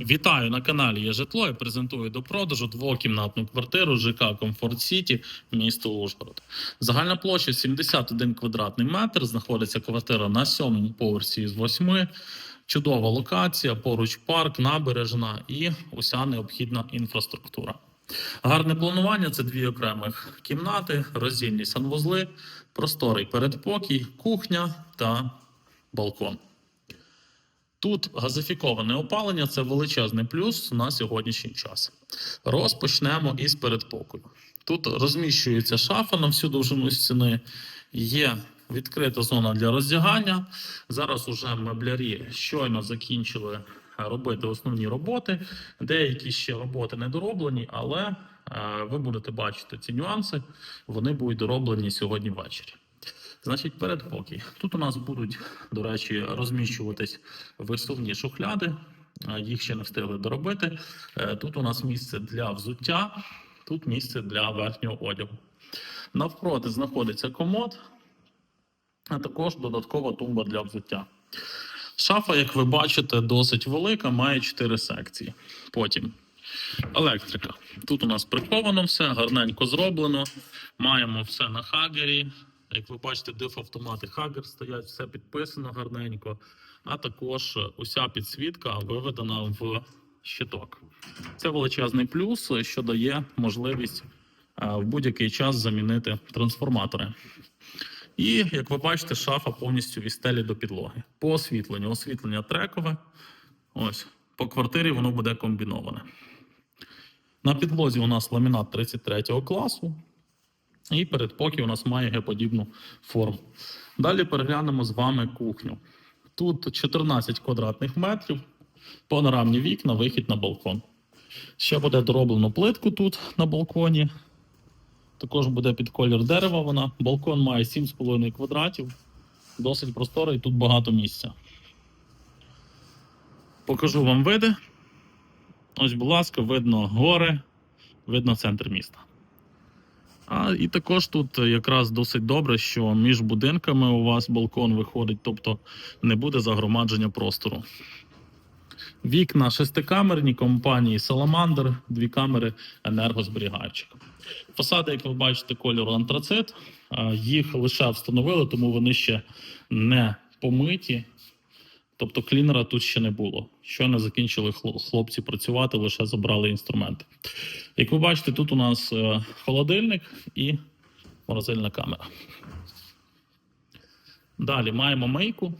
Вітаю на каналі Є житло і презентую до продажу двокімнатну квартиру ЖК Комфорт Сіті, місто Ужгород. Загальна площа 71 квадратний метр. Знаходиться квартира на сьомому поверсі з восьми. Чудова локація, поруч парк, набережна і уся необхідна інфраструктура. Гарне планування це дві окремих кімнати, роздільні санвузли, просторий передпокій, кухня та балкон. Тут газифіковане опалення це величезний плюс на сьогоднішній час. Розпочнемо із передпокою. Тут розміщується шафа на всю довжину стіни, є відкрита зона для роздягання. Зараз уже меблярі щойно закінчили робити основні роботи. Деякі ще роботи не дороблені, але е, ви будете бачити ці нюанси. Вони будуть дороблені сьогодні ввечері. Значить, передпокій. Тут у нас будуть, до речі, розміщуватись висувні шухляди. Е, Їх ще не встигли доробити. Е, Тут у нас місце для взуття, тут місце для верхнього одягу. Навпроти знаходиться комод, а також додаткова тумба для взуття. Шафа, як ви бачите, досить велика, має 4 секції. Потім електрика. Тут у нас приховано все, гарненько зроблено. Маємо все на хагері. Як ви бачите, диф-автомати Хагер стоять, все підписано гарненько. А також уся підсвітка виведена в щиток. Це величезний плюс, що дає можливість е, в будь-який час замінити трансформатори. І як ви бачите, шафа повністю від стелі до підлоги. По освітленню. Освітлення трекове. Ось по квартирі воно буде комбіноване. На підлозі у нас ламінат 33 класу. І передпокій у нас має геподібну форму. Далі переглянемо з вами кухню. Тут 14 квадратних метрів, панорамні вікна, вихід на балкон. Ще буде дороблено плитку тут на балконі. Також буде під колір дерева вона. Балкон має 7,5 квадратів. Досить просторий, тут багато місця. Покажу вам види. Ось, будь ласка, видно гори, видно центр міста. А і також тут якраз досить добре, що між будинками у вас балкон виходить, тобто не буде загромадження простору. Вікна шестикамерні компанії Salamander, дві камери енергозберігайчик. Фасади, як ви бачите, кольору антрацит. Їх лише встановили, тому вони ще не помиті. Тобто клінера тут ще не було. Щойно закінчили хлопці працювати, лише забрали інструменти. Як ви бачите, тут у нас е, холодильник і морозильна камера. Далі маємо мийку.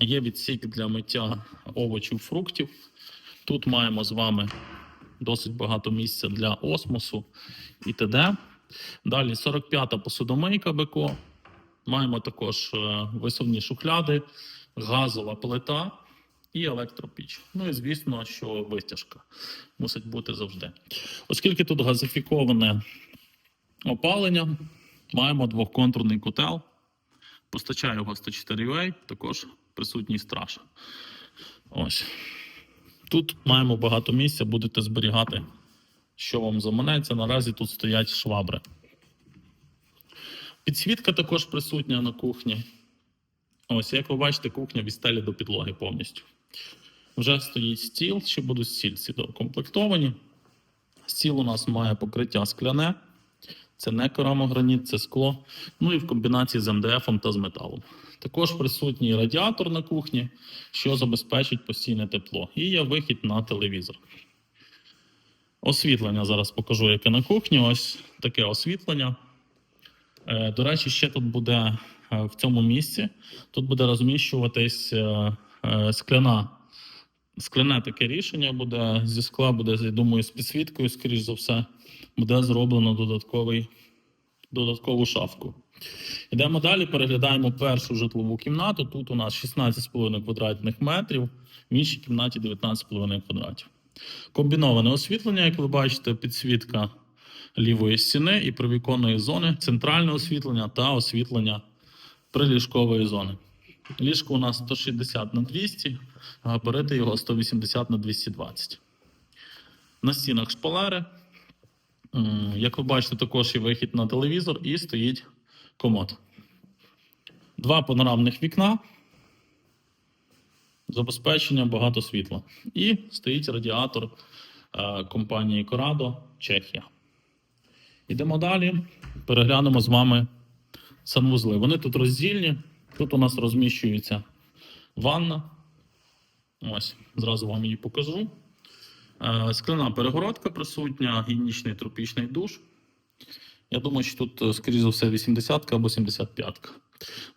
Є відсік для миття овочів, фруктів. Тут маємо з вами досить багато місця для осмосу і т.д. Далі 45-та посудомийка БКО. Маємо також е, висувні шухляди, газова плита і електропіч. Ну і звісно, що витяжка мусить бути завжди. Оскільки тут газифіковане опалення, маємо двохконтурний котел. Постачає його 104 UA, також присутній страж. Ось. Тут маємо багато місця, будете зберігати, що вам заманеться. Наразі тут стоять швабри. Підсвітка також присутня на кухні. Ось, як ви бачите, кухня від стелі до підлоги повністю. Вже стоїть стіл, ще будуть стільці доукомплектовані. Стіл у нас має покриття скляне. Це не керамограніт, це скло. Ну і в комбінації з МДФ та з металом. Також присутній радіатор на кухні, що забезпечить постійне тепло. І є вихід на телевізор. Освітлення зараз покажу, яке на кухні. Ось таке освітлення. Е, До речі, ще тут буде в цьому місці. Тут буде розміщуватись е, е, скляна. Скляне таке рішення буде зі скла, буде, я думаю, з підсвіткою, скоріш за все, буде зроблено додатковий, додаткову шафку. Йдемо далі, переглядаємо першу житлову кімнату. Тут у нас 16,5 квадратних метрів, в іншій кімнаті 19,5 квадратів. Комбіноване освітлення, як ви бачите, підсвітка лівої стіни і привіконної зони, центральне освітлення та освітлення приліжкової зони. Ліжко у нас 160 на 200, габарити його 180 на 220. На стінах шпалери. Як ви бачите, також є вихід на телевізор і стоїть комод. Два панорамних вікна. забезпечення, багато світла. І стоїть радіатор е, компанії Corrado, Чехія. Йдемо далі, переглянемо з вами санвузли. Вони тут роздільні. Тут у нас розміщується ванна. Ось, зразу вам її покажу. Е, Скляна перегородка присутня, гігієнічний тропічний душ. Я думаю, що тут, е, скоріш все, 80 або 75.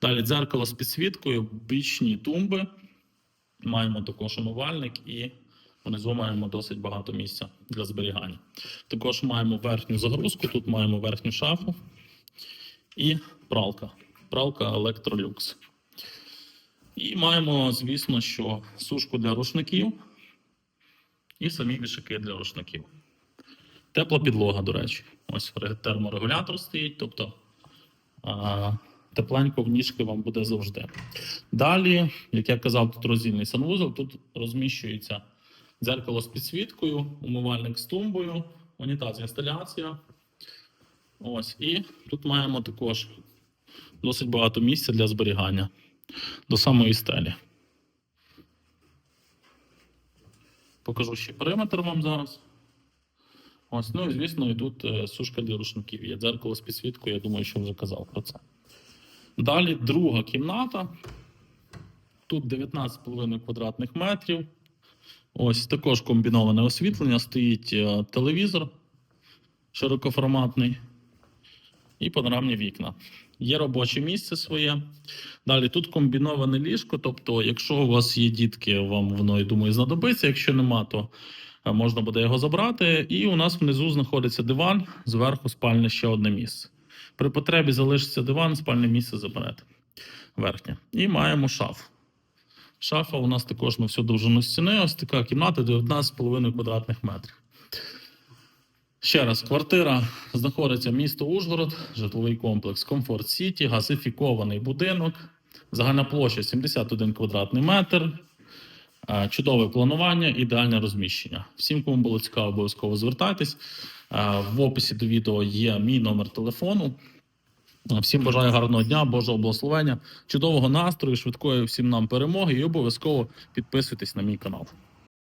Далі дзеркало з підсвіткою, бічні тумби. Маємо також умивальник і внизу маємо досить багато місця для зберігання. Також маємо верхню загрузку, тут маємо верхню шафу і пралка. Пралка Electrolux. І маємо, звісно, що сушку для рушників і самі вішаки для рушників. Тепла підлога, до речі. Ось терморегулятор стоїть, тобто а, тепленько в ніжки вам буде завжди. Далі, як я казав, тут роздільний санвузол, тут розміщується дзеркало з підсвіткою, умивальник з тумбою, унітаз інсталяція. Ось, і тут маємо також досить багато місця для зберігання до самої стелі. Покажу ще периметр вам зараз. Ось, ну і звісно, і тут е, сушка для рушників. Є дзеркало з підсвіткою, я думаю, що вже казав про це. Далі друга кімната. Тут 19,5 квадратних метрів. Ось також комбіноване освітлення. Стоїть е, телевізор широкоформатний і панорамні вікна. Є робоче місце своє. Далі тут комбіноване ліжко. Тобто, якщо у вас є дітки, вам воно, я думаю, знадобиться. Якщо нема, то е, можна буде його забрати. І у нас внизу знаходиться диван, зверху спальне ще одне місце. При потребі залишиться диван, спальне місце заберете. Верхнє. І маємо шафу. Шафа у нас також на всю довжину стіни. Ось така кімната 19,5 квадратних метрів. Ще раз, квартира знаходиться місто Ужгород, житловий комплекс Комфорт Сіті, газифікований будинок. Загальна площа 71 квадратний метр. Чудове планування, ідеальне розміщення. Всім, кому було цікаво, обов'язково звертайтесь. В описі до відео є мій номер телефону. Всім бажаю гарного дня, Божого благословення, чудового настрою, швидкої всім нам перемоги і обов'язково підписуйтесь на мій канал.